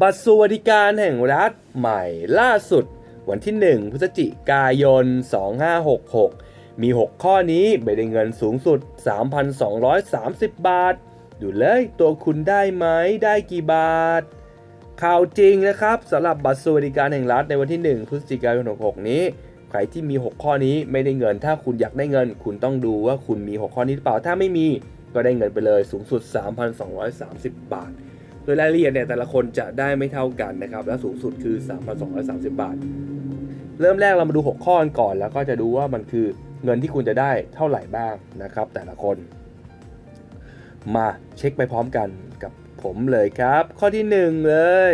บัตรสวัสดิการแห่งรัฐใหม่ล่าสุด วันที่ 1 พฤศจิกายน 2566 มี 6 ข้อนี้ใบได้เงินสูงสุด 3,230 บาท ดูเลยตัวคุณได้ไหมได้กี่บาท ข่าวจริงนะครับสำหรับบัตรสวัสดิการแห่งรัฐในวันที่ 1 พฤศจิกายน 66 นี้ ใครที่มี 6 ข้อนี้ไม่ได้เงิน ถ้าคุณอยากได้เงิน คุณต้องดูว่าคุณมี 6 ข้อนี้หรือเปล่าถ้าไม่มีก็ได้เงินไปเลยสูงสุด 3,230 บาท โดยรายละเอียดเนี่ยแต่ละคนจะได้ไม่เท่ากันนะครับและสูงสุดคือ 3,230 บาท เริ่มแรกเรามาดู 6 ข้อกันก่อน แล้วก็จะดูว่ามันคือเงินที่คุณจะได้เท่าไหร่บ้างนะครับแต่ละคน มาเช็คไปพร้อมกันกับผมเลยครับ ข้อที่ 1 เลย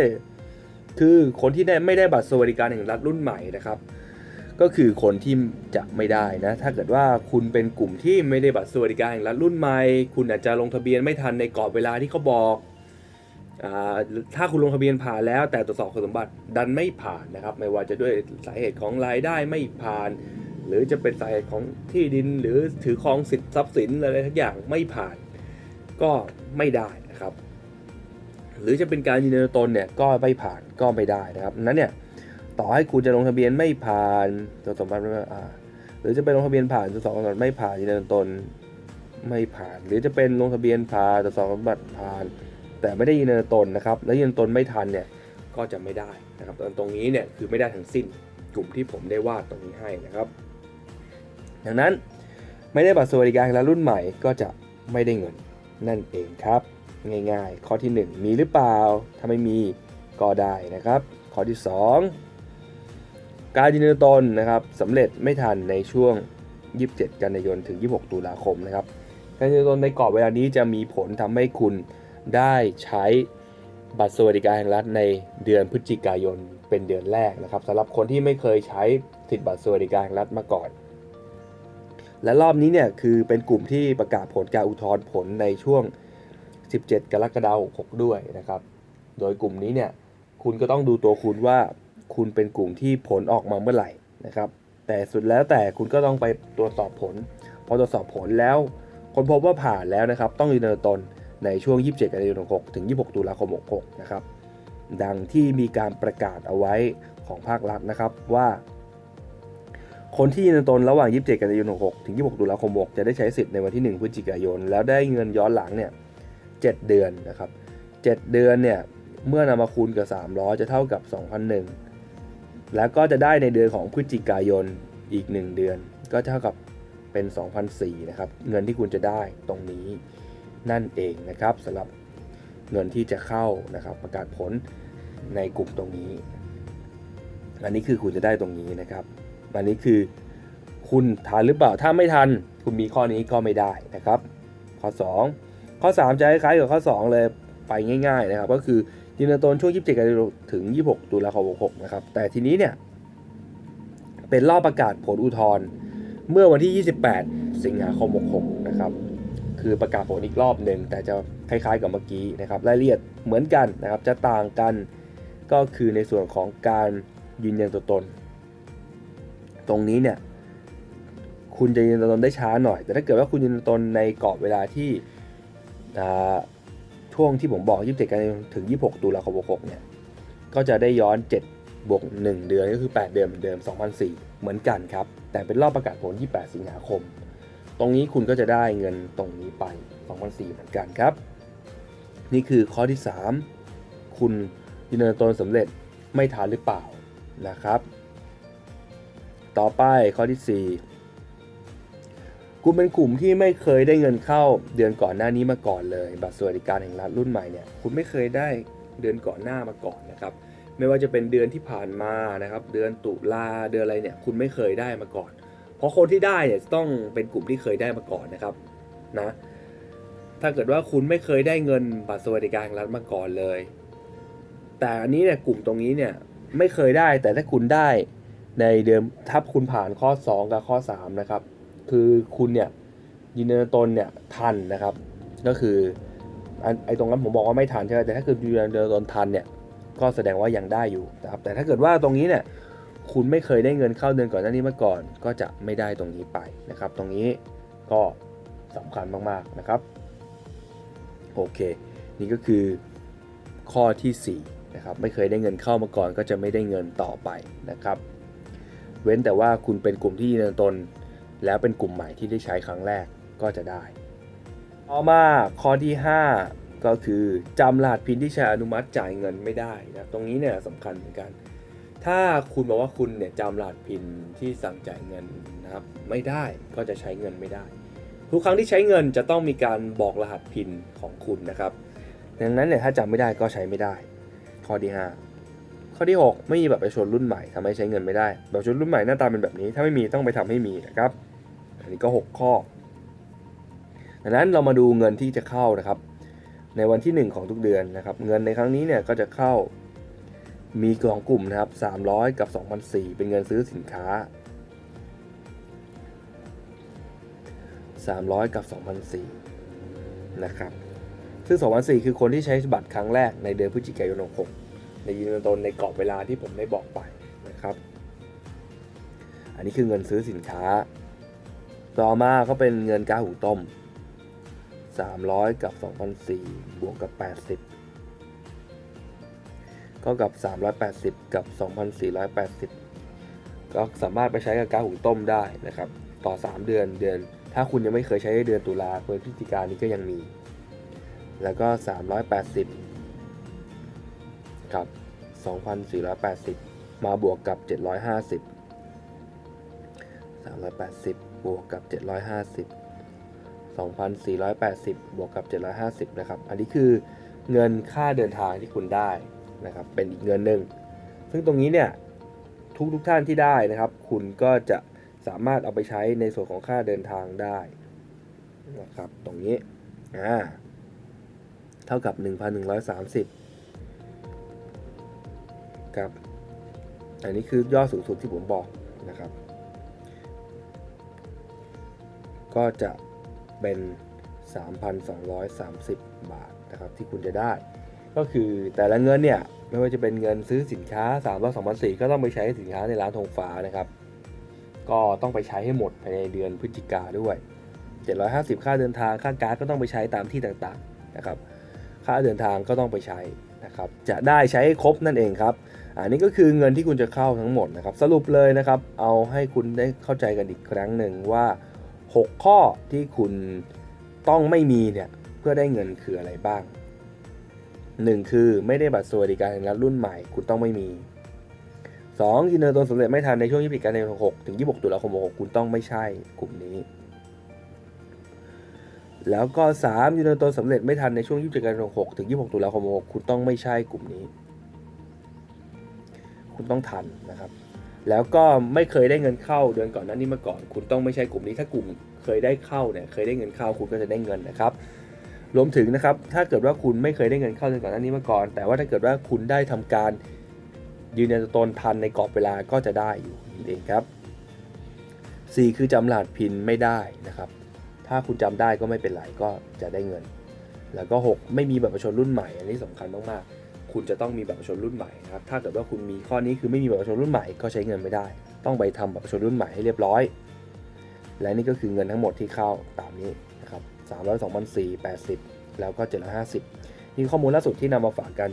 คือคนที่ได้ไม่ได้บัตรสวัสดิการแห่งรัฐรุ่นใหม่นะครับ ก็คือคนที่จะไม่ได้นะถ้าเกิดว่าคุณเป็นกลุ่มที่ไม่ได้บัตรสวัสดิการแห่งรัฐรุ่นใหม่ คุณอาจจะลงทะเบียนไม่ทันในกรอบเวลาที่เขาบอก ถ้าคุณลงทะเบียนผ่านแล้ว แต่ตรวจสอบคุณสมบัติดันไม่ผ่านนะครับ ไม่ว่าจะด้วยสาเหตุของรายได้ไม่ผ่าน หรือจะเป็นสาเหตุของที่ดิน หรือถือครองสิทธิ์ทรัพย์สินอะไรทุกอย่างไม่ผ่าน ก็ไม่ได้นะครับ หรือจะเป็นการยืนยันตนเนี่ยก็ไม่ผ่านก็ไม่ได้นะครับนั้นเนี่ยต่อให้คุณจะลงทะเบียนไม่ผ่านตัวจสมบัติไม่อ่าหรือจะเป็นลงทะเบียนผ่านตัวจสองสมบัติไม่ผ่านยืนยันตนไม่ผ่าน หรือจะเป็นลงทะเบียนผ่านตัวจสองสมบัติผ่าน แต่ไม่ได้ยืนยันตนนะครับ แล้วยืนยันตนไม่ทันเนี่ยก็จะไม่ได้นะครับตรงนี้เนี่ยคือไม่ได้ทั้งสิ้นกลุ่มที่ผมได้วาดตรงนี้ให้นะครับ ดังนั้นไม่ได้บัตรสวัสดิการแล้วรุ่นใหม่ก็จะไม่ได้เงินนั่นเองครับ ง่ายๆ ข้อที่ 1 มีหรือเปล่า ถ้าไม่มีก็ได้นะครับ ข้อที่ 2 การยืนยันตนนะครับสำเร็จไม่ทันในช่วง 27 กันยายนถึง 26 ตุลาคมนะครับการยืนตนในกรอบเวลานี้จะมีผลทำให้คุณ ได้ใช้บัตรสวัสดิการแห่งรัฐในเดือนพฤศจิกายนเป็นเดือนแรกนะครับสำหรับคนที่ไม่เคยใช้สิทธิบัตรสวัสดิการแห่งรัฐมาก่อน และรอบนี้เนี่ยคือเป็นกลุ่มที่ประกาศผลการอุทธรณ์ผลในช่วง 17 กรกฎาคม6ด้วยนะครับ โดยกลุ่มนี้เนี่ยคุณก็ต้องดูตัวคุณว่าคุณเป็นกลุ่มที่ผลออกมาเมื่อไหร่นะครับ แต่สุดแล้วแต่คุณก็ต้องไปตรวจสอบผล พอตรวจสอบผลแล้วคนพบว่าผ่านแล้วนะครับ ต้องยืนยันตน ในช่วง 27 กันยายน6ถึง 26 ตุลาคม 66 นะครับ ดังที่มีการประกาศเอาไว้ของภาครัฐนะครับว่า คนที่ยืนยันตนระหว่าง 27 กันยายน 66 ถึง 26 ตุลาคม 6 จะได้ใช้สิทธิ์ในวันที่ 1 พฤศจิกายน แล้วได้เงินย้อนหลังเนี่ย 7 เดือนนะครับ 7 เดือนเนี่ย เมื่อนำมาคูณกับ 300 จะเท่ากับ 2,001 แล้วก็จะได้ในเดือนของพฤศจิกายนอีก 1 เดือน ก็เท่ากับเป็น 2,004นะครับ เงินที่คุณจะได้ตรงนี้ นั่นเองนะครับสำหรับเงินที่จะเข้านะครับประกาศผลในกลุ่มตรงนี้ อันนี้คือคุณจะได้ตรงนี้นะครับ อันนี้คือคุณทันหรือเปล่าถ้าไม่ทัน คุณมีข้อนี้ก็ไม่ได้นะครับ ข้อ 2 ข้อ 3 จะคล้ายๆกับข้อ 2 เลยไปง่ายๆนะครับ ก็คือยืนยันตนช่วง 27 กันยายนถึง 26 ตุลาคม 66 นะครับ แต่ทีนี้เนี่ยเป็นรอบประกาศผลอุทธรณ์เมื่อวันที่ 28 สิงหาคม 66 นะครับ คือประกาศผลอีกรอบหนึ่งแต่จะคล้ายๆกับเมื่อกี้นะครับรายละเอียดเหมือนกันนะครับจะต่างกันก็คือในส่วนของการยืนยันตัวตน ตรงนี้เนี่ยคุณจะยืนยันตัวตนได้ช้าหน่อย แต่ถ้าเกิดว่าคุณยืนยันตัวตนในกรอบเวลาที่ช่วงที่ผมบอก 27 กันยายนถึง 26 ตุลาคม66เนี่ยก็จะได้ย้อน 7 บวก 1 เดือนก็คือ 8 เดือนเหมือนเดิม 2004 เหมือนกันครับ แต่เป็นรอบประกาศผล 28 สิงหาคม ตรงนี้คุณก็จะได้เงินตรงนี้ไป2004เหมือนกันครับ นี่คือข้อที่ 3 คุณยืนยันตนสำเร็จไม่ทันหรือเปล่านะครับ ต่อไปข้อที่ 4 คุณเป็นกลุ่มที่ไม่เคยได้เงินเข้าเดือนก่อนหน้านี้มาก่อนเลย บัตรสวัสดิการแห่งรัฐรุ่นใหม่เนี่ยคุณไม่เคยได้เดือนก่อนหน้ามาก่อนนะครับไม่ว่าจะเป็นเดือนที่ผ่านมานะครับ เดือนตุลาเดือนอะไรเนี่ยคุณไม่เคยได้มาก่อน เพราะคนที่ได้เนี่ยจะต้องเป็นกลุ่มที่เคยได้มาก่อนนะครับนะถ้าเกิดว่าคุณไม่เคยได้เงินบัตรสวัสดิการรัฐมาก่อนเลย แต่อันนี้เนี่ยกลุ่มตรงนี้เนี่ยไม่เคยได้แต่ถ้าคุณได้ในเดือนถ้าคุณผ่านข้อ 2 กับข้อ 3 นะครับ คือคุณเนี่ยยืนยันตนเนี่ยทันนะครับ ก็คือไอ้ตรงนั้นผมบอกว่าไม่ทันใช่ไหมแต่ถ้าเกิดยืนยันตนทันเนี่ยก็แสดงว่ายังได้อยู่นะครับแต่ถ้าเกิดว่าตรงนี้เนี่ย คุณไม่เคยได้เงินเข้าเดือนก่อนหน้านี้มาก่อน ก็จะไม่ได้ตรงนี้ไปนะครับ ตรงนี้ก็สำคัญมากๆนะครับโอเค นี่ก็คือข้อที่นะครับไม่เคยได้เงินเข้ามาก่อน ก็จะไม่ได้เงินต่อไปนะครับ เว้นแต่ว่าคุณเป็นกลุ่มที่ยืนตน แล้วเป็นกลุ่มใหม่ที่ได้ใช้ครั้งแรกก็จะได้ต่อมาข้อที่ 5 ก็คือจำรหัสพินที่ใช้อนุมัติจ่ายเงินไม่ได้นะตรงนี้เนี่ยสำคัญเหมือนกัน ถ้าคุณบอกว่าคุณเนี่ยจำรหัสพินที่สั่งจ่ายเงินนะครับ ไม่ได้ก็จะใช้เงินไม่ได้ ทุกครั้งที่ใช้เงินจะต้องมีการบอกรหัสพินของคุณนะครับดังนั้นเนี่ยถ้าจำไม่ได้ก็ใช้ไม่ได้ ข้อที่ 5 ข้อที่ 6 ไม่มีบัตรประชาชนรุ่นใหม่ทำให้ใช้เงินไม่ได้บัตรประชาชนรุ่นใหม่หน้าตาเป็นแบบนี้ ถ้าไม่มีต้องไปทำให้มีนะครับ อันนี้ก็ 6 ข้อดังนั้นเรามาดูเงินที่จะเข้านะครับ ในวันที่ 1 ของทุกเดือนนะครับ เงินในครั้งนี้เนี่ยก็จะเข้า มีกล่องกลุ่มนะครับ 300 กับ 2,004เป็นเงินซื้อสินค้า 300 กับ 2,004นะครับซึ่ง2,004คือคนที่ใช้บัตรครั้งแรกในเดือนพฤศจิกายน66ในยืนยันตนในกรอบเวลาที่ผมได้บอกไปนะครับ อันนี้คือเงินซื้อสินค้า ต่อมาก็เป็นเงินกาหุงต้ม 300 กับ 2,004บวกกับ 80 ก็กับ 380 กับ 2,480 ก็สามารถไปใช้กับกาหุงต้มได้นะครับ ต่อ 3 เดือนเดือน ถ้าคุณยังไม่เคยใช้เดือนตุลาเดือนพฤศจิกายนนี้ก็ยังมี แล้วก็ 380 กับ 2,480 มาบวกกับ 750 380 บวกกับ 750 2,480 บวกกับ 750 นะครับ อันนี้คือเงินค่าเดินทางที่คุณได้ นะครับเป็นอีกเงินหนึ่งซึ่งตรงนี้เนี่ยทุกทุกท่านที่ได้นะครับ คุณก็จะสามารถเอาไปใช้ในส่วนของค่าเดินทางได้นะครับตรงนี้อ่าเท่ากับ 1,130กับอันนี้คือยอดสูงสุดที่ผมบอกนะครับ ก็จะเป็น 3,230 บาทนะครับที่คุณจะได้ ก็คือแต่ละเงินเนี่ยไม่ว่าจะเป็นเงินซื้อสินค้า3 2 0 0ก็ต้องไปใช้สินค้าในร้านธงฟ้านะครับ ก็ต้องไปใช้ให้หมดภายในเดือนพฤศจิกาด้วย 750 ค่าเดินทางค่าการ์ดก็ต้องไปใช้ตามที่ต่างๆนะครับ ค่าเดินทางก็ต้องไปใช้นะครับ จะได้ใช้ให้ครบนั่นเองครับ อันนี้ก็คือเงินที่คุณจะเข้าทั้งหมดนะครับ สรุปเลยนะครับ เอาให้คุณได้เข้าใจกันอีกครั้งหนึ่งว่า 6 ข้อที่คุณต้องไม่มีเนี่ยเพื่อได้เงินคืออะไรบ้าง 1 คือไม่ได้บัตรสวัสดิการแห่งรัฐรุ่นใหม่คุณต้องไม่มี 2. ยืนยันตนสำเร็จไม่ทันในช่วงยี่สิบการเดือน6ถึง 26 ตุลาคม66คุณต้องไม่ใช่กลุ่มนี้ แล้วก็ 3. ยืนยันตนสำเร็จไม่ทันในช่วงยี่สิบการเดือน6ถึง 26 ตุลาคม66คุณต้องไม่ใช่กลุ่มนี้ คุณต้องทันนะครับ แล้วก็ไม่เคยได้เงินเข้าเดือนก่อนนั้นนี้มาก่อน คุณต้องไม่ใช่กลุ่มนี้ ถ้ากลุ่มเคยได้เข้าเนี่ยเคยได้เงินเข้าคุณก็จะได้เงินนะครับ รวมถึงนะครับ ถ้าเกิดว่าคุณไม่เคยได้เงินเข้าเดือนก่อนหน้านี้มาก่อน แต่ว่าถ้าเกิดว่าคุณได้ทำการยืนยันตัวตนทันในกรอบเวลาก็จะได้อยู่นั่นเองครับ 4 คือจำรหัสพินไม่ได้นะครับ ถ้าคุณจำได้ก็ไม่เป็นไรก็จะได้เงิน แล้วก็ 6 ไม่มีบัตรประชาชนรุ่นใหม่ อันนี้สำคัญมากๆ คุณจะต้องมีบัตรประชาชนรุ่นใหม่นะครับ ถ้าเกิดว่าคุณมีข้อนี้คือไม่มีบัตรประชาชนรุ่นใหม่ก็ใช้เงินไม่ได้ ต้องไปทำบัตรประชาชนรุ่นใหม่ให้เรียบร้อย และนี่ก็คือเงินทั้งหมดที่เข้าตามนี้นะครับ 3 0 0 2 4 80 แล้วก็750 นี่ข้อมูลล่าสุดที่นำมาฝากกัน